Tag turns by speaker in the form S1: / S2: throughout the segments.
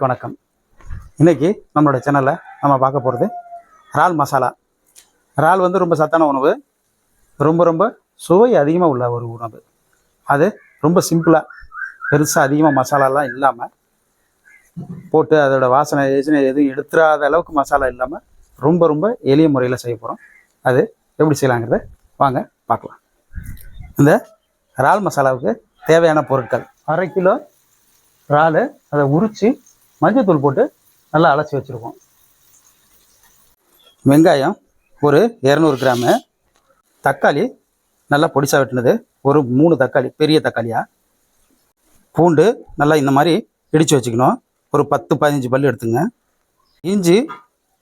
S1: நேர்களுக்கு வணக்கம். இன்றைக்கி நம்மளோட சேனலில் நம்ம பார்க்க போகிறது இறால் மசாலா. இறால் வந்து ரொம்ப சத்தான உணவு. ரொம்ப ரொம்ப சுவை அதிகமாக உள்ள ஒரு உணவு. அது ரொம்ப சிம்பிளாக பெருசாக அதிகமாக மசாலாலாம் இல்லாமல் போட்டு அதோட வாசனை ஏசனை எதுவும் எடுத்துடாத அளவுக்கு மசாலா இல்லாமல் ரொம்ப ரொம்ப எளிய முறையில் செய்ய போகிறோம் அது எப்படி செய்யலாங்கிறத வாங்க பார்க்கலாம். இந்த இறால் மசாலாவுக்கு தேவையான பொருட்கள். அரை கிலோ இறால் அதை உரித்து மஞ்சத்தூள் போட்டு நல்லா அலசி வச்சுருக்கோம். வெங்காயம் ஒரு இரநூறு கிராமு. தக்காளி நல்லா பொடிசா வெட்டினது. ஒரு மூணு தக்காளி பெரிய தக்காளியாக பூண்டு நல்லா இந்த மாதிரி இடித்து வச்சுக்கணும். ஒரு பத்து பதினஞ்சு பல் எடுத்துங்க. இஞ்சி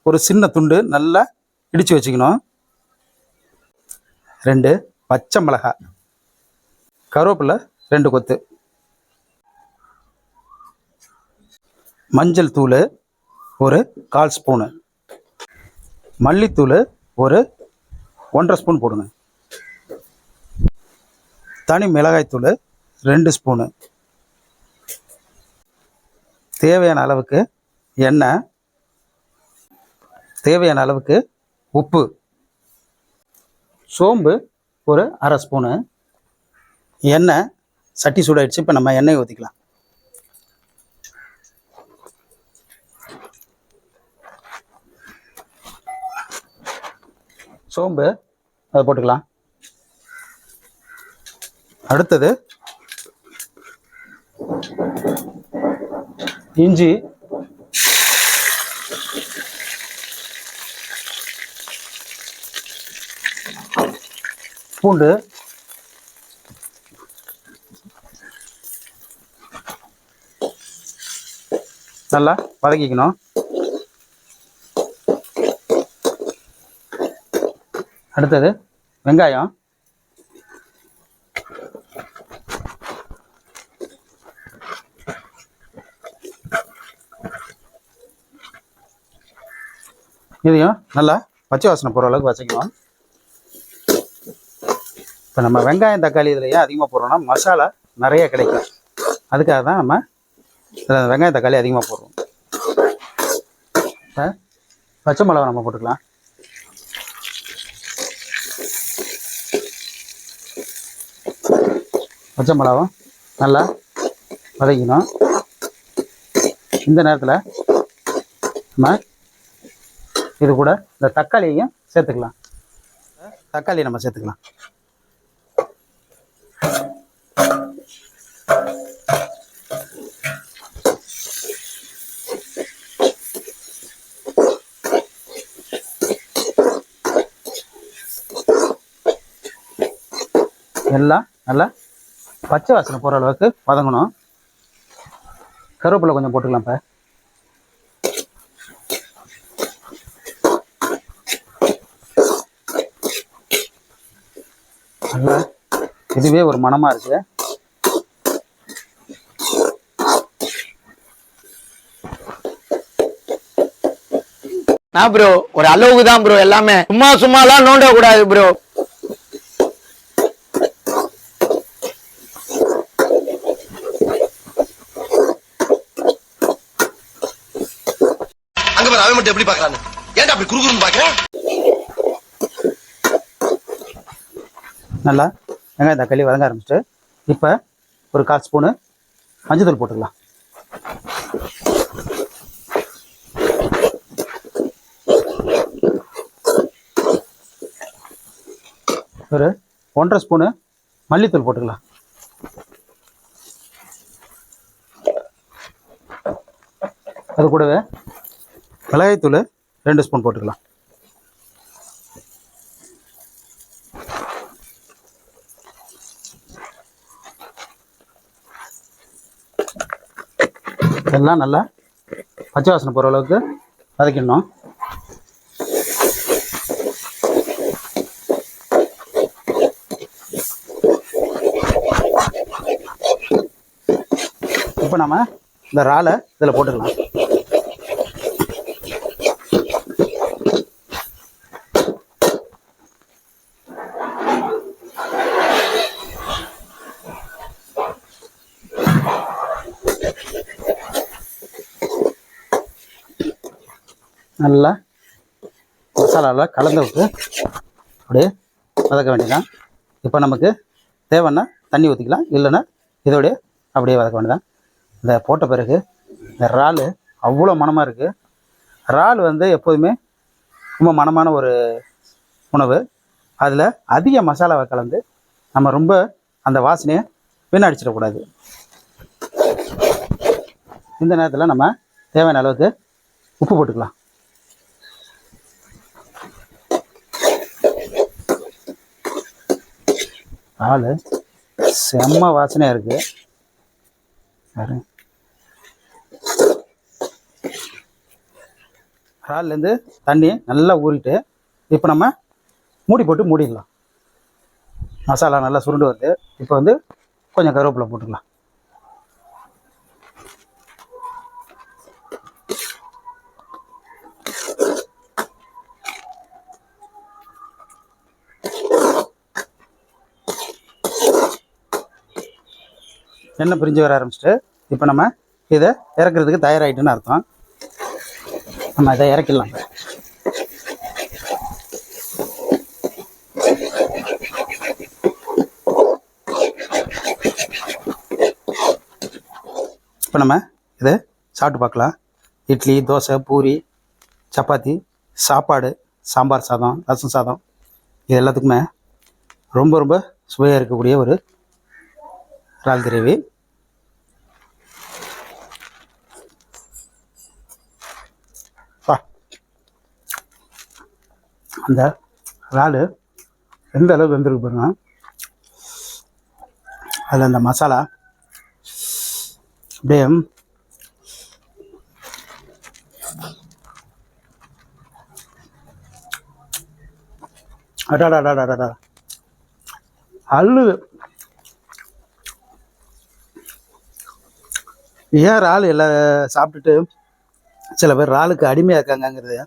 S1: ஒரு சின்ன துண்டு நல்லா இடித்து வச்சுக்கணும். ரெண்டு பச்சை மிளகாய். கருவேப்பிலை ரெண்டு கொத்து. மஞ்சள் தூள் ஒரு கால் ஸ்பூனு. மல்லித்தூள் ஒரு ஒன்றரை ஸ்பூன் போடுங்க. தனி மிளகாய்த்தூள் ரெண்டு ஸ்பூனு. தேவையான அளவுக்கு எண்ணெய். தேவையான அளவுக்கு உப்பு. சோம்பு ஒரு அரை ஸ்பூனு. எண்ணெய் சட்டி சூடாயிடுச்சு இப்போ நம்ம எண்ணெய் ஊற்றிக்கலாம் சோம்பு அதை போட்டுக்கலாம். அடுத்தது இஞ்சி. பூண்டு. நல்லா வதக்கிக்கணும். அடுத்தது வெங்காயம். இதையும் நல்லா பச்சை வாசனை போகிற அளவுக்கு வச்சுக்கலாம் இப்போ நம்ம வெங்காயம் தக்காளி இதில் ஏன் அதிகமாக போடுறோம்னா மசாலா நிறைய கிடைக்கும். அதுக்காக தான் நம்ம இதில் வெங்காயம் தக்காளி அதிகமாக போடுறோம். இப்போ பச்சை மிளகா நம்ம போட்டுக்கலாம். பச்சை மிளகாவும் நல்லா வதக்கணும் இந்த நேரத்தில் நம்ம இது கூட இந்த தக்காளியையும் சேர்த்துக்கலாம். தக்காளி நம்ம சேர்த்துக்கலாம். எல்லாம் நல்லா பச்சை வாசனை போகிற அளவுக்கு வதங்கணும். கருவேப்பிலை கொஞ்சம் போட்டுக்கலாம் இப்போ. நல்லா இதுவே ஒரு மனமா இருக்கு.
S2: நான் ப்ரோ ஒரு அளவுக்கு தான் ப்ரோ எல்லாமே. சும்மா சும்மாலாம் நோண்ட கூடாது ப்ரோ
S3: அங்க அவன் மட்டும் எப்படி பாக்குறான்னு ஏன்டா அப்படி குறுகுறுன்னு பாக்குறேன்
S1: நல்லா. வெங்காயம் தக்காளி வதங்க ஆரம்பிச்சுட்டு இப்போ ஒரு கால் ஸ்பூனு மஞ்சள் போட்டுக்கலாம். ஒரு ஒன்றரை ஸ்பூனு மல்லித்தூள் போட்டுக்கலாம். அது கூடவே மிளகாய்த்தூள் ரெண்டு ஸ்பூன் போட்டுக்கலாம். எல்லாம் நல்லா பச்சை வாசனை போகிற அளவுக்கு வதக்கிடணும். இப்போ நம்ம இந்த இறாலை இதில் போட்டுக்கலாம். நல்லா மசாலாவில் கலந்து விட்டு அப்படியே வதக்க வேண்டியதான் இப்போ நமக்கு தேவைன்னா தண்ணி ஊற்றிக்கலாம் இல்லைன்னா இதோடைய அப்படியே வதக்க வேண்டியதான் இந்த போட்ட பிறகு இந்த இறால் அவ்வளோ மனமாக இருக்குது இறால் வந்து எப்போதுமே ரொம்ப மனமான ஒரு உணவு. அதில் அதிக மசாலாவை கலந்து நம்ம ரொம்ப அந்த வாசனையை வீணடிச்சிடக்கூடாது. இந்த நேரத்தில் நம்ம தேவையான அளவுக்கு உப்பு போட்டுக்கலாம். ஆள் செம்ம வாசனையாக இருக்குது பாரு. இறால்லேருந்து தண்ணி நல்லா ஊறிட்டு இப்போ நம்ம மூடி போட்டு மூடிடலாம். மசாலா நல்லா சுருண்டு வருது. இப்போ வந்து கொஞ்சம் கருவேப்பிலை போட்டுக்கலாம். எண்ணெய் பிரிஞ்சு வர ஆரம்பிச்சிட்டு இப்போ நம்ம இதை இறக்குறதுக்கு தயாராகிட்டுன்னு அர்த்தம். நம்ம இதை இறக்கிடலாம். இப்போ நம்ம இதை சாப்பிட்டு பார்க்கலாம். இட்லி தோசை பூரி சப்பாத்தி சாப்பாடு சாம்பார் சாதம் ரசம் சாதம் இது எல்லாத்துக்குமே ரொம்ப ரொம்ப சுவையாக இருக்கக்கூடிய ஒரு இறால் கிரேவி அந்த இறால் எந்த அளவுக்கு வெந்திருக்கு பாருங்க. அதில் அந்த மசாலா அப்படியே அடாடாடாடாடா அள்ளுது ஏன் இறால் எல்லாம் சாப்பிட்டுட்டு சில பேர் இறாலுக்கு அடிமையாக இருக்காங்கங்கிறது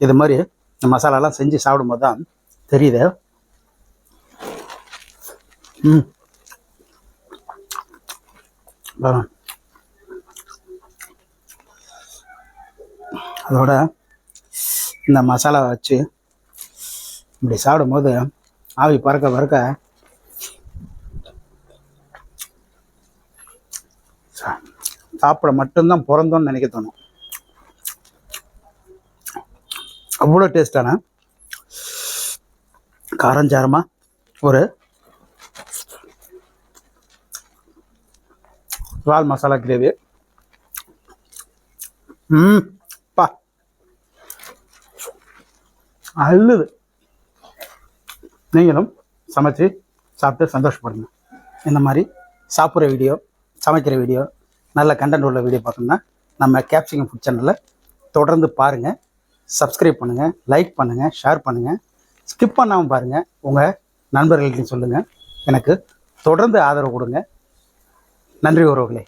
S1: இது மாதிரி இந்த மசாலாலாம் செஞ்சு சாப்பிடும்போது தான் தெரியுது. ம். அதோட இந்த மசாலா வச்சு இப்படி சாப்பிடும்போது ஆவி பறக்க பறக்க சா- சாப்பிட மட்டும்தான் பிறந்தோன்னு நினைக்க தோணும். அவ்வளோ டேஸ்டான காரஞ்சாரமாக ஒரு இறால் மசாலா கிரேவி. ம் பா. அல்லுது நீங்களும் சமைச்சு சாப்பிட்டு சந்தோஷப்படுங்க. இந்த மாதிரி சாப்பிட்ற வீடியோ சமைக்கிற வீடியோ நல்ல கண்டென்ட் உள்ள வீடியோ பார்க்கணுன்னா நம்ம கேப்சிகம் ஃபுட் சேனலில் தொடர்ந்து பாருங்கள் சப்ஸ்கிரைப் பண்ணுங்கள் லைக் பண்ணுங்கள் ஷேர் பண்ணுங்கள் ஸ்கிப் பண்ணாமல் பாருங்கள் உங்கள் நண்பர்கள்ட்டையும் சொல்லுங்கள் எனக்கு தொடர்ந்து ஆதரவு கொடுங்க. நன்றி உறவுகளே.